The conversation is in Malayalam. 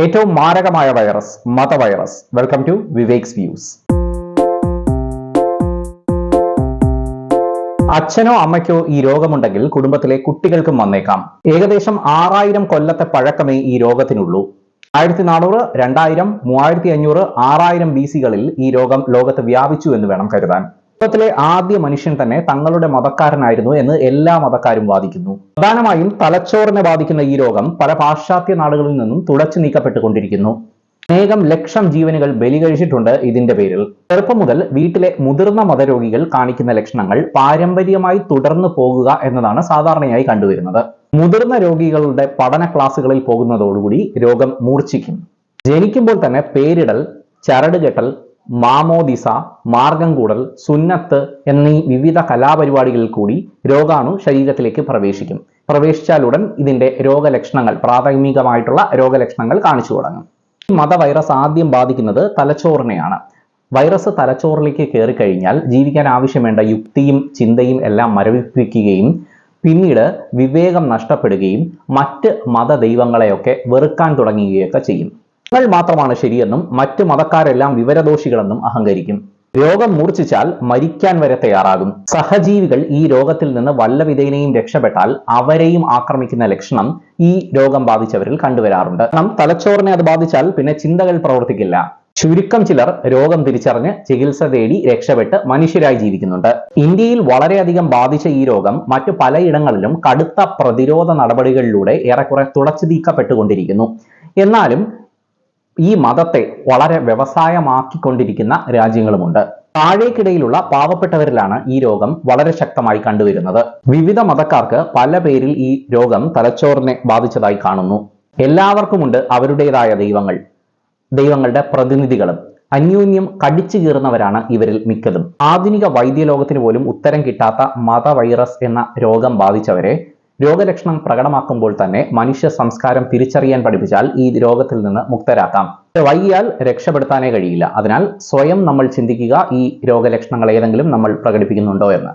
ഏറ്റവും മാരകമായ വൈറസ് മത virus welcome to Vivek's views അച്ഛനോ അമ്മയ്ക്കോ ഈ രോഗമുണ്ടെങ്കിൽ കുടുംബത്തിലെ കുട്ടികൾക്കും വന്നേക്കാം. ഏകദേശം ആറായിരം കൊല്ലത്തെ പഴക്കമേ ഈ രോഗത്തിനുള്ളൂ. ആയിരത്തി നാനൂറ് രണ്ടായിരം മൂവായിരത്തി അഞ്ഞൂറ് ആറായിരം ബി സികളിൽ ഈ രോഗം ലോകത്ത് വ്യാപിച്ചു എന്ന് വേണം കരുതാൻ. ലോകത്തിലെ ആദ്യ മനുഷ്യൻ തന്നെ തങ്ങളുടെ മതക്കാരനായിരുന്നു എന്ന് എല്ലാ മതക്കാരും വാദിക്കുന്നു. പ്രധാനമായും തലച്ചോറിനെ ബാധിക്കുന്ന ഈ രോഗം പല പാശ്ചാത്യ നാടുകളിൽ നിന്നും തുടച്ചു നീക്കപ്പെട്ടുകൊണ്ടിരിക്കുന്നു. അനേകം ലക്ഷം ജീവനുകൾ ബലി കഴിച്ചിട്ടുണ്ട് ഇതിന്റെ പേരിൽ. ചെറുപ്പം മുതൽ വീട്ടിലെ മുതിർന്ന മതരോഗികൾ കാണിക്കുന്ന ലക്ഷണങ്ങൾ പാരമ്പര്യമായി തുടർന്നു പോകുക എന്നതാണ് സാധാരണയായി കണ്ടുവരുന്നത്. മുതിർന്ന രോഗികളുടെ പഠന ക്ലാസ്സുകളിൽ പോകുന്നതോടുകൂടി രോഗം മൂർച്ഛിക്കും. ജനിക്കുമ്പോൾ തന്നെ പേരിടൽ ചരടുകെട്ടൽ മാമോദിസ മാർഗം കൂടൽ സുന്നത്ത് എന്നീ വിവിധ കലാപരിപാടികളിൽ കൂടി രോഗാണു ശരീരത്തിലേക്ക് പ്രവേശിക്കും. പ്രവേശിച്ചാലുടൻ ഇതിന്റെ രോഗലക്ഷണങ്ങൾ പ്രാഥമികമായിട്ടുള്ള രോഗലക്ഷണങ്ങൾ കാണിച്ചു തുടങ്ങും. മത വൈറസ് ആദ്യം ബാധിക്കുന്നത് തലച്ചോറിനെയാണ്. വൈറസ് തലച്ചോറിലേക്ക് കയറി കഴിഞ്ഞാൽ ജീവിക്കാൻ ആവശ്യം വേണ്ട യുക്തിയും ചിന്തയും എല്ലാം മരവിപ്പിക്കുകയും പിന്നീട് വിവേകം നഷ്ടപ്പെടുകയും മറ്റ് മതദൈവങ്ങളെയൊക്കെ വെറുക്കാൻ തുടങ്ങുകയൊക്കെ ചെയ്യും. തങ്ങൾ മാത്രമാണ് ശരിയെന്നും മറ്റു മതക്കാരെല്ലാം വിവരദോഷികളെന്നും അഹങ്കരിക്കും. രോഗം മൂർച്ഛിച്ചാൽ മരിക്കാൻ വരെ തയ്യാറാകും. സഹജീവികൾ ഈ രോഗത്തിൽ നിന്ന് വല്ലവിധേനയും രക്ഷപ്പെട്ടാൽ അവരെയും ആക്രമിക്കുന്ന ലക്ഷണം ഈ രോഗം ബാധിച്ചവരിൽ കണ്ടുവരാറുണ്ട്. നാം തലച്ചോറിനെ അത് ബാധിച്ചാൽ പിന്നെ ചിന്തകൾ പ്രവർത്തിക്കില്ല. ചുരുക്കം ചിലർ രോഗം തിരിച്ചറിഞ്ഞ് ചികിത്സ തേടി രക്ഷപ്പെട്ട് മനുഷ്യരായി ജീവിക്കുന്നുണ്ട്. ഇന്ത്യയിൽ വളരെയധികം ബാധിച്ച ഈ രോഗം മറ്റു പലയിടങ്ങളിലും കടുത്ത പ്രതിരോധ നടപടികളിലൂടെ ഏറെക്കുറെ തുടച്ചു നീക്കപ്പെട്ടുകൊണ്ടിരിക്കുന്നു. എന്നാലും ഈ മതത്തെ വളരെ വ്യവസായമാക്കിക്കൊണ്ടിരിക്കുന്ന രാജ്യങ്ങളുമുണ്ട്. താഴേക്കിടയിലുള്ള പാവപ്പെട്ടവരിലാണ് ഈ രോഗം വളരെ ശക്തമായി കണ്ടുവരുന്നത്. വിവിധ മതക്കാർക്ക് പല പേരിൽ ഈ രോഗം തലച്ചോറിനെ ബാധിച്ചതായി കാണുന്നു. എല്ലാവർക്കുമുണ്ട് അവരുടേതായ ദൈവങ്ങൾ. ദൈവങ്ങളുടെ പ്രതിനിധികളും അന്യോന്യം കടിച്ചു കീറുന്നവരാണ് ഇവരിൽ മിക്കതും. ആധുനിക വൈദ്യലോകത്തിന് പോലും ഉത്തരം കിട്ടാത്ത മത വൈറസ് എന്ന രോഗം ബാധിച്ചവരെ രോഗലക്ഷണം പ്രകടമാക്കുമ്പോൾ തന്നെ മനുഷ്യ സംസ്കാരം തിരിച്ചറിയാൻ പഠിപ്പിച്ചാൽ ഈ രോഗത്തിൽ നിന്ന് മുക്തരാക്കാം. വൈകിയാൽ രക്ഷപ്പെടുത്താനേ കഴിയില്ല. അതിനാൽ സ്വയം നമ്മൾ ചിന്തിക്കുക ഈ രോഗലക്ഷണങ്ങൾ ഏതെങ്കിലും നമ്മൾ പ്രകടിപ്പിക്കുന്നുണ്ടോ എന്ന്.